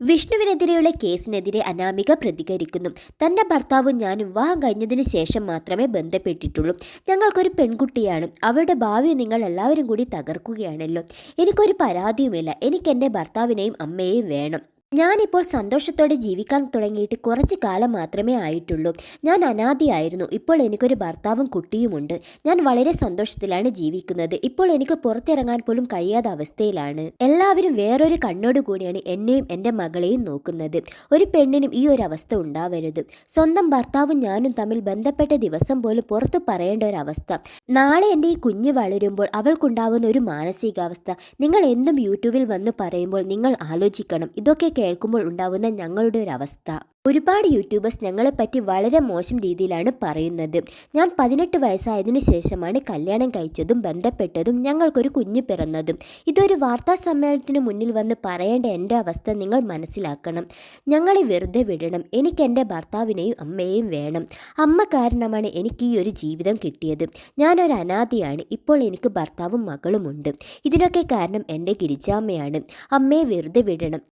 വിഷ്ണുവിനെതിരെയുള്ള കേസിനെതിരെ അനാമിക പ്രതികരിക്കുന്നു. തന്റെ ഭർത്താവും ഞാനും വിവാഹം കഴിഞ്ഞതിന് ശേഷം മാത്രമേ ബന്ധപ്പെട്ടിട്ടുള്ളൂ. ഞങ്ങൾക്കൊരു പെൺകുട്ടിയാണ്. അവരുടെ ഭാവി നിങ്ങൾ എല്ലാവരും കൂടി തകർക്കുകയാണല്ലോ. എനിക്കൊരു പരാതിയുമില്ല. എനിക്ക് എന്റെ ഭർത്താവിനെയും അമ്മയെയും വേണം. ഞാനിപ്പോൾ സന്തോഷത്തോടെ ജീവിക്കാൻ തുടങ്ങിയിട്ട് കുറച്ച് കാലം മാത്രമേ ആയിട്ടുള്ളൂ. ഞാൻ അനാഥയായിരുന്നു. ഇപ്പോൾ എനിക്കൊരു ഭർത്താവും കുട്ടിയുമുണ്ട്. ഞാൻ വളരെ സന്തോഷത്തിലാണ് ജീവിക്കുന്നത്. ഇപ്പോൾ എനിക്ക് പുറത്തിറങ്ങാൻ പോലും കഴിയാത്ത അവസ്ഥയിലാണ്. എല്ലാവരും വേറൊരു കണ്ണോട് കൂടിയാണ് എന്നെയും എന്റെ മകളെയും നോക്കുന്നത്. ഒരു പെണ്ണിനും ഈ ഒരു അവസ്ഥ ഉണ്ടാവരുത്. സ്വന്തം ഭർത്താവും ഞാനും തമ്മിൽ ബന്ധപ്പെട്ട ദിവസം പോലും പുറത്തു പറയേണ്ട ഒരു അവസ്ഥ. നാളെ എന്റെ ഈ കുഞ്ഞ് വളരുമ്പോൾ അവൾക്കുണ്ടാകുന്ന ഒരു മാനസികാവസ്ഥ. നിങ്ങൾ എന്തും യൂട്യൂബിൽ വന്ന് പറയുമ്പോൾ നിങ്ങൾ ആലോചിക്കണം. ഇതൊക്കെ കേൾക്കുമ്പോൾ ഉണ്ടാവുന്ന ഞങ്ങളുടെ ഒരു അവസ്ഥ. ഒരുപാട് യൂട്യൂബേഴ്സ് ഞങ്ങളെപ്പറ്റി വളരെ മോശം രീതിയിലാണ് പറയുന്നത്. ഞാൻ പതിനെട്ട് വയസ്സായതിനു ശേഷമാണ് കല്യാണം കഴിച്ചതും ബന്ധപ്പെട്ടതും ഞങ്ങൾക്കൊരു കുഞ്ഞ് പിറന്നതും. ഇതൊരു വാർത്താ സമ്മേളനത്തിന് മുന്നിൽ വന്ന് പറയേണ്ട എന്റെ അവസ്ഥ നിങ്ങൾ മനസ്സിലാക്കണം. ഞങ്ങളെ വെറുതെ വിടണം. എനിക്ക് എന്റെ ഭർത്താവിനെയും അമ്മയെയും വേണം. അമ്മ കാരണമാണ് എനിക്ക് ഈ ഒരു ജീവിതം കിട്ടിയത്. ഞാനൊരു അനാഥയാണ്. ഇപ്പോൾ എനിക്ക് ഭർത്താവും മകളുമുണ്ട്. ഇതിനൊക്കെ കാരണം എന്റെ ഗിരിജാമ്മയാണ്. അമ്മയെ വെറുതെ വിടണം.